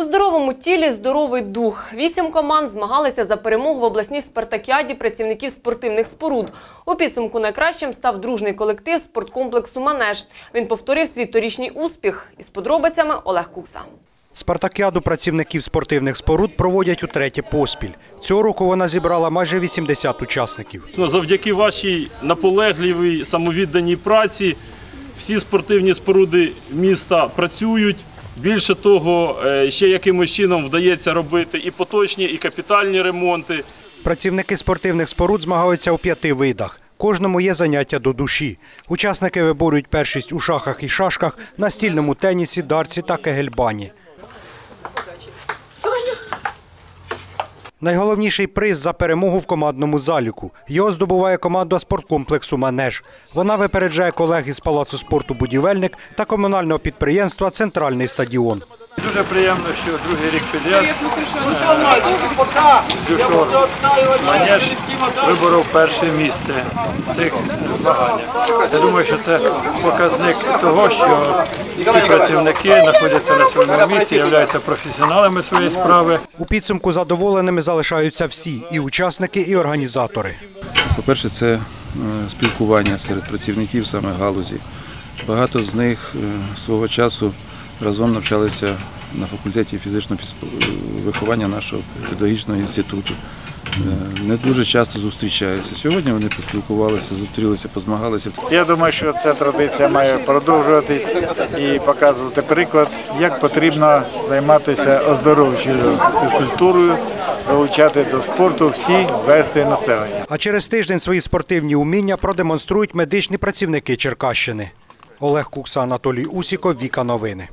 У здоровому тілі здоровий дух. Вісім команд змагалися за перемогу в обласній спартакіаді працівників спортивних споруд. У підсумку найкращим став дружний колектив спорткомплексу Манеж. Він повторив свій торічній успіх. Із подробицями Олег Кукса. Спартакіаду працівників спортивних споруд проводять утретє поспіль. Цього року вона зібрала майже 80 учасників. Ну, Завдяки вашій наполегливій самовідданій праці всі спортивні споруди міста працюють. Більше того, е, ще якимось чином вдається робити і поточні, і капітальні ремонти. Працівники спортивних споруд змагаються у п'яти видах. Кожному є заняття до душі. Учасники виборюють першість у шахах і шашках, настільному тенісі, дарці та кегельбані. Найголовніший приз за перемогу в командному заліку. Його здобуває команда спорткомплексу Манеж. Вона випереджає колег із палацу спорту Будівельник та комунального підприємства Центральний стадіон. Дуже приємно, що другий рік підряд Дюшор Манеж виборов перше місце в цих змаганнях. Я думаю, що це показник того, що всі працівники знаходяться на своєму місці, являються професіоналами своєї справи. У підсумку задоволеними залишаються всі і учасники, і організатори. По-перше, це е, спілкування серед працівників саме галузі. Багато з них е, свого часу разом навчалися на факультеті фізичного виховання нашого педагогічного інституту. Е, Не дуже часто зустрічаються. Сьогодні вони поспілкувалися, зустрілися, позмагалися. Я думаю, що ця традиція має продовжуватись і показувати приклад, як потрібно займатися оздоровчою фізкультурою, залучати до спорту всі верстви населення. А через тиждень свої спортивні уміння продемонструють медичні працівники Черкащини. Олег Кукса, Анатолій Усіков, Віка Новини.